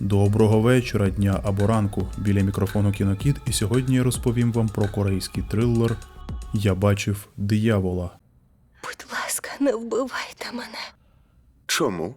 Доброго вечора, дня або ранку. Біля мікрофону Кінокіт, і сьогодні я розповім вам про корейський трилер Я бачив диявола. Будь ласка, не вбивайте мене. Чому?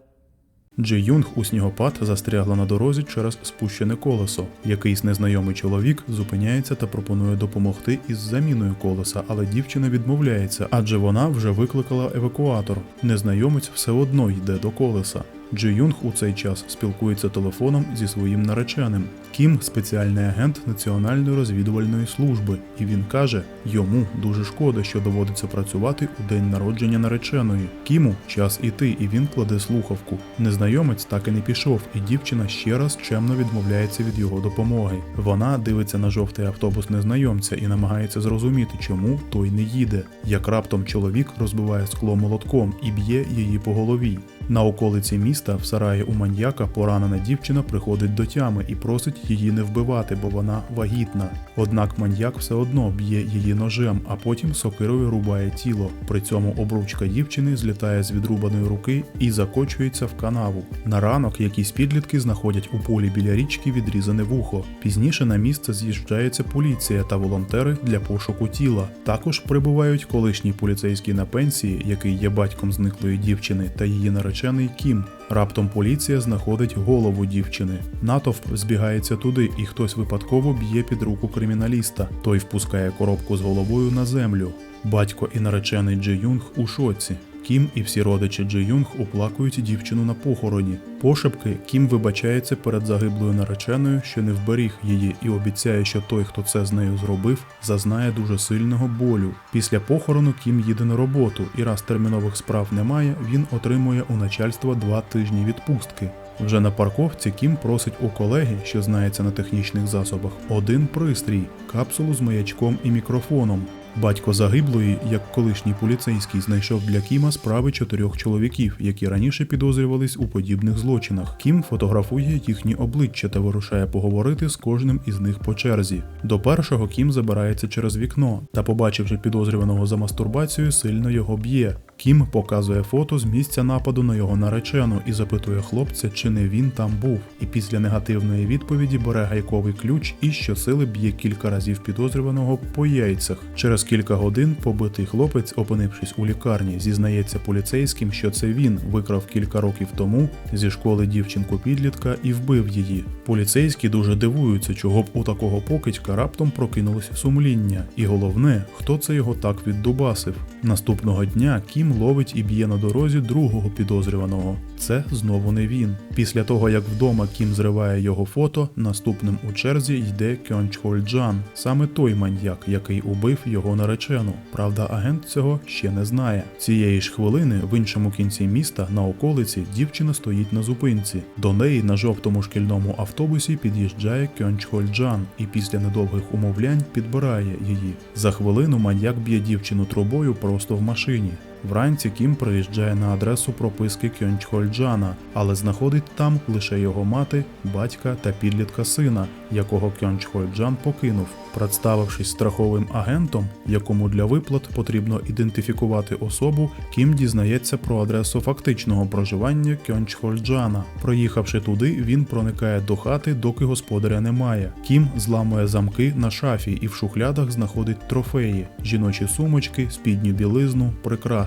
Джи Юнг у снігопад застрягла на дорозі через спущене колесо. Якийсь незнайомий чоловік зупиняється та пропонує допомогти із заміною колеса, але дівчина відмовляється, адже вона вже викликала евакуатор. Незнайомець все одно йде до колеса. Джи Юнг у цей час спілкується телефоном зі своїм нареченим. Кім спеціальний агент Національної розвідувальної служби, і він каже, йому дуже шкода, що доводиться працювати у день народження нареченої. Кіму час іти, і він кладе слухавку. Незнайомець так і не пішов, і дівчина ще раз чемно відмовляється від його допомоги. Вона дивиться на жовтий автобус незнайомця і намагається зрозуміти, чому той не їде. Як раптом чоловік розбиває скло молотком і б'є її по голові. На околиці міста в сараї у маньяка поранена дівчина приходить до тями і просить її не вбивати, бо вона вагітна. Однак маньяк все одно б'є її ножем, а потім сокирою рубає тіло. При цьому обручка дівчини злітає з відрубаної руки і закочується в канаву. На ранок якісь підлітки знаходять у полі біля річки відрізане вухо. Пізніше на місце з'їжджається поліція та волонтери для пошуку тіла. Також прибувають колишній поліцейський на пенсії, який є батьком зниклої дівчини, та її наречений Кім. Раптом поліція знаходить голову дівчини. Натовп збігається туди, і хтось випадково б'є під руку криміналіста. Той впускає коробку з головою на землю. Батько і наречений Джи Юнг у шоці. Кім і всі родичі Джи Юнг оплакують дівчину на похороні. Пошепки Кім вибачається перед загиблою нареченою, що не вберіг її, і обіцяє, що той, хто це з нею зробив, зазнає дуже сильного болю. Після похорону Кім їде на роботу, і раз термінових справ немає, він отримує у начальства два тижні відпустки. Вже на парковці Кім просить у колеги, що знається на технічних засобах, один пристрій капсулу з маячком і мікрофоном. Батько загиблої, як колишній поліцейський, знайшов для Кіма справи чотирьох чоловіків, які раніше підозрювались у подібних злочинах. Кім фотографує їхні обличчя та вирушає поговорити з кожним із них по черзі. До першого Кім забирається через вікно та, побачивши підозрюваного за мастурбацію, сильно його б'є. Кім показує фото з місця нападу на його наречену і запитує хлопця, чи не він там був. І після негативної відповіді бере гайковий ключ і щосили б'є кілька разів підозрюваного по яйцях. Через кілька годин побитий хлопець, опинившись у лікарні, зізнається поліцейським, що це він викрав кілька років тому зі школи дівчинку підлітка і вбив її. Поліцейські дуже дивуються, чого б у такого покидька раптом прокинулося сумління. І головне, хто це його так віддубасив. Наступного дня Кім ловить і б'є на дорозі другого підозрюваного. Це знову не він. Після того, як вдома Кім зриває його фото, наступним у черзі йде Кьон Чхоль Джан, саме той маньяк, який убив його наречену. Правда, агент цього ще не знає. Цієї ж хвилини в іншому кінці міста на околиці дівчина стоїть на зупинці. До неї на жовтому шкільному автобусі під'їжджає Кьон Чхоль Джан і після недовгих умовлянь підбирає її. За хвилину маньяк б'є дівчину трубою просто в машині. Вранці Кім приїжджає на адресу прописки Кьончхольджана, але знаходить там лише його мати, батька та підлітка сина, якого Кьончхольджан покинув. Представившись страховим агентом, якому для виплат потрібно ідентифікувати особу, Кім дізнається про адресу фактичного проживання Кьончхольджана. Проїхавши туди, він проникає до хати, доки господаря немає. Кім зламує замки на шафі і в шухлядах знаходить трофеї: жіночі сумочки, спідню білизну,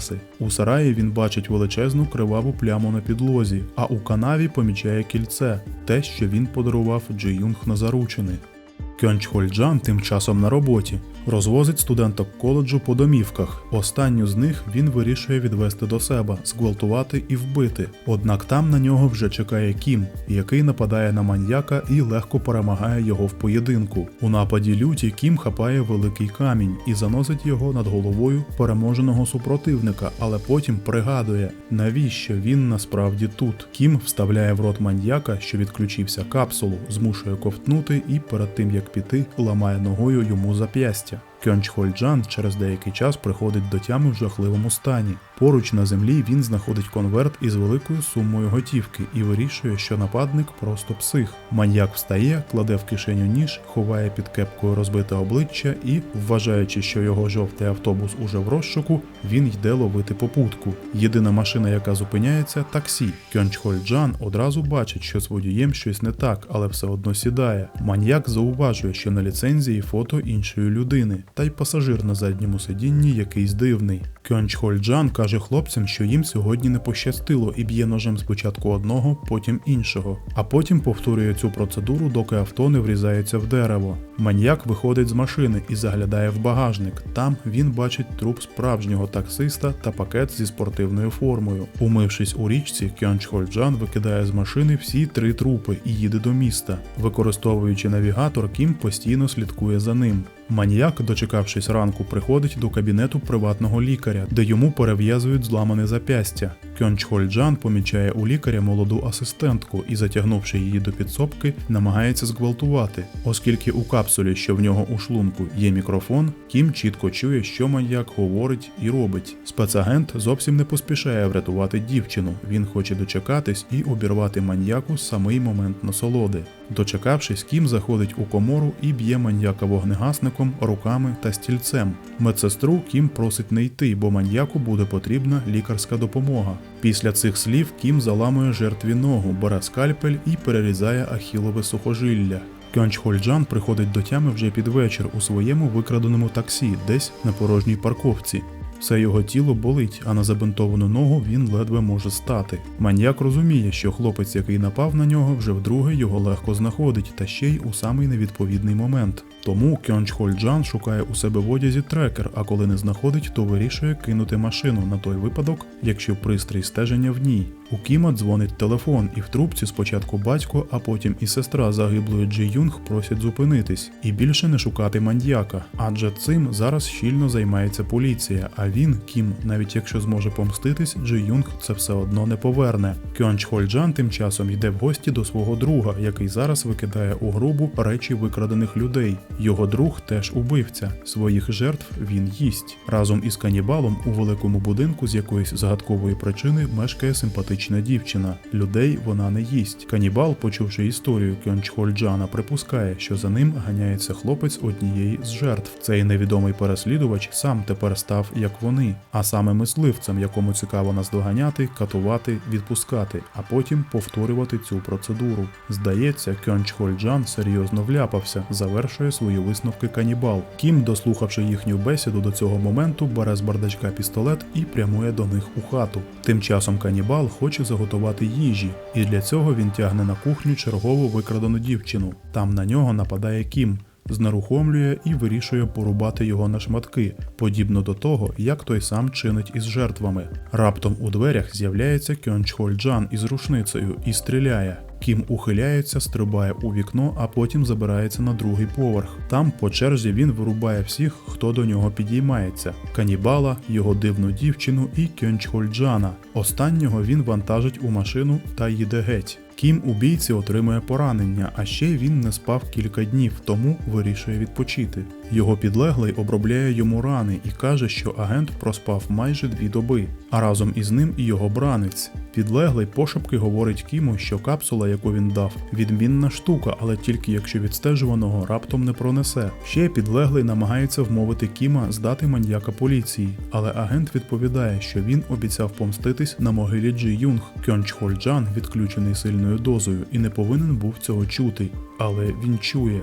прикраси. У сараї він бачить величезну криваву пляму на підлозі, а у канаві помічає кільце, те, що він подарував Джи Юнг на заручини. Кьончхольджан тим часом на роботі розвозить студенток коледжу по домівках. Останню з них він вирішує відвести до себе, зґвалтувати і вбити. Однак там на нього вже чекає Кім, який нападає на маньяка і легко перемагає його в поєдинку. У нападі люті Кім хапає великий камінь і заносить його над головою переможеного супротивника, але потім пригадує, навіщо він насправді тут. Кім вставляє в рот маньяка, що відключився капсулу, змушує ковтнути і перед тим як піти, ламає ногою йому зап'ястя. Кьончхольджан через деякий час приходить до тями в жахливому стані. Поруч на землі він знаходить конверт із великою сумою готівки і вирішує, що нападник просто псих. Маньяк встає, кладе в кишеню ніж, ховає під кепкою розбите обличчя і, вважаючи, що його жовтий автобус уже в розшуку, він йде ловити попутку. Єдина машина, яка зупиняється, таксі. Кьончхоль Джан одразу бачить, що з водієм щось не так, але все одно сідає. Маньяк зауважує, що на ліцензії фото іншої людини, та й пасажир на задньому сидінні якийсь дивний. Кьончхоль Джан каже хлопцям, що їм сьогодні не пощастило і б'є ножем спочатку одного, потім іншого. А потім повторює цю процедуру, доки авто не врізається в дерево. Маньяк виходить з машини і заглядає в багажник. Там він бачить труп справжнього таксиста та пакет зі спортивною формою. Умившись у річці, Кьончхоль Джан викидає з машини всі три трупи і їде до міста. Використовуючи навігатор, Кім постійно слідкує за ним. Маніяк, дочекавшись ранку, приходить до кабінету приватного лікаря, де йому перев'язують зламане зап'ястя. Кьончхоль Джан помічає у лікаря молоду асистентку і, затягнувши її до підсобки, намагається зґвалтувати. Оскільки у капсулі, що в нього у шлунку, є мікрофон, Кім чітко чує, що маньяк говорить і робить. Спецагент зовсім не поспішає врятувати дівчину. Він хоче дочекатись і обірвати маньяку самий момент насолоди. Дочекавшись, Кім заходить у комору і б'є маньяка вогнегасником, руками та стільцем. Медсестру Кім просить не йти, бо маньяку буде потрібна лікарська допомога. Після цих слів Кім заламує жертві ногу, бере скальпель і перерізає ахілове сухожилля. Кьончхольджан приходить до тями вже під вечір у своєму викраденому таксі, десь на порожній парковці. Все його тіло болить, а на забинтовану ногу він ледве може стати. Маньяк розуміє, що хлопець, який напав на нього, вже вдруге його легко знаходить, та ще й у самий невідповідний момент. Тому Кьончхольджан шукає у себе в одязі трекер, а коли не знаходить, то вирішує кинути машину на той випадок, якщо пристрій стеження в ній. У Кіма дзвонить телефон, і в трубці спочатку батько, а потім і сестра загиблої Джі Юнг просять зупинитись і більше не шукати маньяка, адже цим зараз щільно займається поліція. А він, Кім, навіть якщо зможе помститись, Джі Юнг це все одно не поверне. Кьонч Хольджан тим часом йде в гості до свого друга, який зараз викидає у грубу речі викрадених людей. Його друг теж убивця. Своїх жертв він їсть. Разом із канібалом у великому будинку з якоїсь загадкової причини мешкає симпатична дівчина. Людей вона не їсть. Канібал, почувши історію Кьончхольджана, припускає, що за ним ганяється хлопець однієї з жертв. Цей невідомий переслідувач сам тепер став як вони, а саме мисливцем, якому цікаво наздоганяти, катувати, відпускати, а потім повторювати цю процедуру. Здається, Кьончхольджан серйозно вляпався, завершує свої висновки канібал. Кім, дослухавши їхню бесіду до цього моменту, бере з бардачка пістолет і прямує до них у хату. Тим часом канібал хоче заготувати їжі, і для цього він тягне на кухню чергову викрадену дівчину. Там на нього нападає Кім. Знерухомлює і вирішує порубати його на шматки, подібно до того, як той сам чинить із жертвами. Раптом у дверях з'являється Кьончхольджан із рушницею і стріляє. Кім ухиляється, стрибає у вікно, а потім забирається на другий поверх. Там по черзі він вирубає всіх, хто до нього підіймається: канібала, його дивну дівчину і Кьончхольджана. Останнього він вантажить у машину та їде геть. Кім у бійці отримує поранення, а ще він не спав кілька днів, тому вирішує відпочити. Його підлеглий обробляє йому рани і каже, що агент проспав майже дві доби, а разом із ним і його бранець. Підлеглий пошепки говорить Кіму, що капсула, яку він дав, відмінна штука, але тільки якщо відстежуваного раптом не пронесе. Ще підлеглий намагається вмовити Кіма здати маньяка поліції, але агент відповідає, що він обіцяв помститись на могилі Джі Юнг. Кьончхольджан відключений сильною дозою і не повинен був цього чути, але він чує.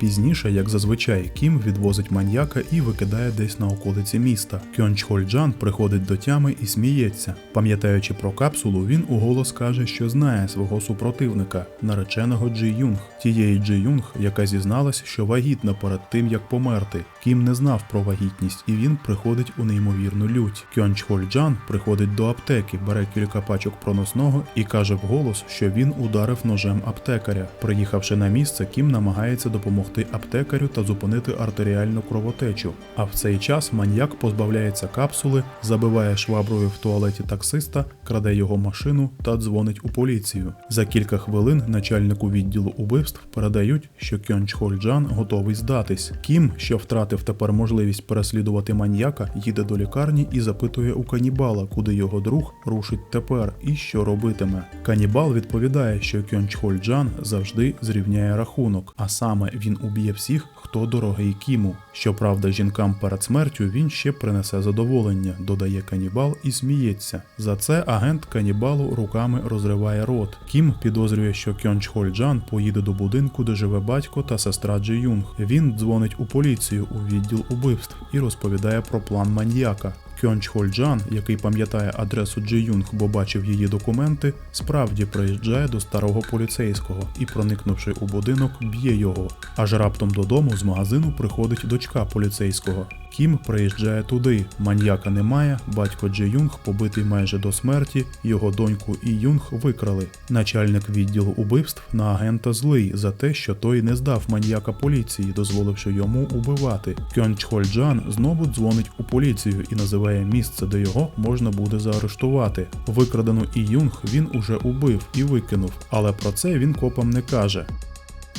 Пізніше, як зазвичай, Кім відвозить маньяка і викидає десь на околиці міста. Кьончхольджан приходить до тями і сміється. Пам'ятаючи про капсулу, він уголос каже, що знає свого супротивника, нареченого Джі Юнг, тієї Джі Юнг, яка зізналась, що вагітна перед тим, як померти. Кім не знав про вагітність, і він приходить у неймовірну лють. Кьончхольджан приходить до аптеки, бере кілька пачок проносного і каже вголос, що він ударив ножем аптекаря. Приїхавши на місце, Кім намагається допомогти допомогти аптекарю та зупинити артеріальну кровотечу. А в цей час маньяк позбавляється капсули, забиває шваброю в туалеті таксиста, краде його машину та дзвонить у поліцію. За кілька хвилин начальнику відділу убивств передають, що Кьон Чхольджан готовий здатись. Кім, що втратив тепер можливість переслідувати маньяка, їде до лікарні і запитує у канібала, куди його друг рушить тепер і що робитиме. Канібал відповідає, що Кьон Чхольджан завжди зрівняє рахунок, а саме він уб'є всіх, хто дорогий Кіму. Щоправда, жінкам перед смертю він ще принесе задоволення, додає канібал і сміється. За це агент канібалу руками розриває рот. Кім підозрює, що Кьон Чхольджан поїде до будинку, де живе батько та сестра Джи Юнг. Він дзвонить у поліцію у відділ убивств і розповідає про план маньяка. Кьон Чхольджан, який пам'ятає адресу Джи Юнг, бо бачив її документи, справді приїжджає до старого поліцейського і, проникнувши у будинок, б'є його. Аж раптом додому з магазину приходить дочка поліцейського. Кім приїжджає туди. Маньяка немає. Батько Джи Юнг побитий майже до смерті. Його доньку і Юнг викрали. Начальник відділу убивств на агента злий за те, що той не здав маньяка поліції, дозволивши йому убивати. Кьон Чхольджан знову дзвонить у поліцію і називає місце, де його можна буде заарештувати. Викрадену і Юнг він уже убив і викинув, але про це він копам не каже.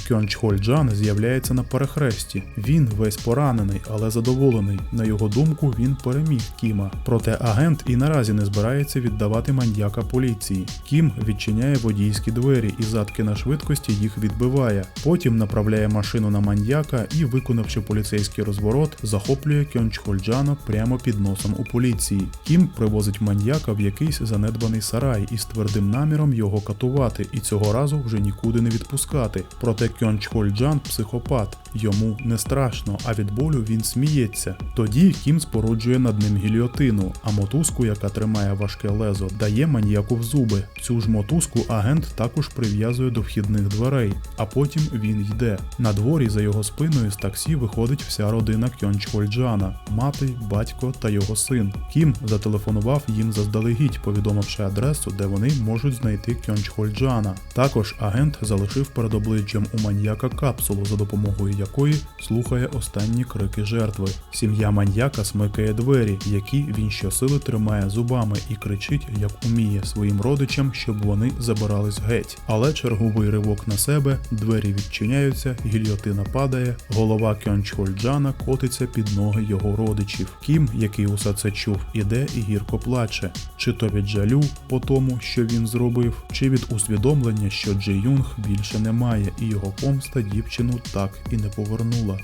Кьон Чхольджан з'являється на перехресті. Він весь поранений, але задоволений. На його думку, він переміг Кіма. Проте агент і наразі не збирається віддавати маньяка поліції. Кім відчиняє водійські двері і задки на швидкості їх відбиває. Потім направляє машину на маньяка і, виконавши поліцейський розворот, захоплює Кьон Чхольджана прямо під носом у поліції. Кім привозить маньяка в якийсь занедбаний сарай із твердим наміром його катувати і цього разу вже нікуди не відпускати. Проте Кьон Чхольджан психопат. Йому не страшно, а від болю він сміється. Тоді Кім споруджує над ним гільйотину, а мотузку, яка тримає важке лезо, дає маньяку в зуби. Цю ж мотузку агент також прив'язує до вхідних дверей, а потім він йде. На дворі за його спиною з таксі виходить вся родина Кьон Чхольджана, мати, батько та його син. Кім зателефонував їм заздалегідь, повідомивши адресу, де вони можуть знайти Кьон Чхольджана. Також агент залишив перед обличчям у маньяка капсулу, за допомогою якої слухає останні крики жертви. Сім'я маньяка смикає двері, які він щосили тримає зубами і кричить, як уміє своїм родичам, щоб вони забирались геть. Але черговий ривок на себе, двері відчиняються, гільйотина падає, голова Кьончхольджана котиться під ноги його родичів. Кім, який усе це чув, іде і гірко плаче, чи то від жалю по тому, що він зробив, чи від усвідомлення, що Джи Юнг більше немає, і його помста дівчину так і не повернула.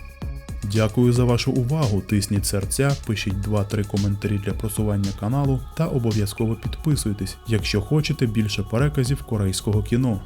Дякую за вашу увагу. Тисніть серця, пишіть 2-3 коментарі для просування каналу та обов'язково підписуйтесь, якщо хочете більше переказів корейського кіно.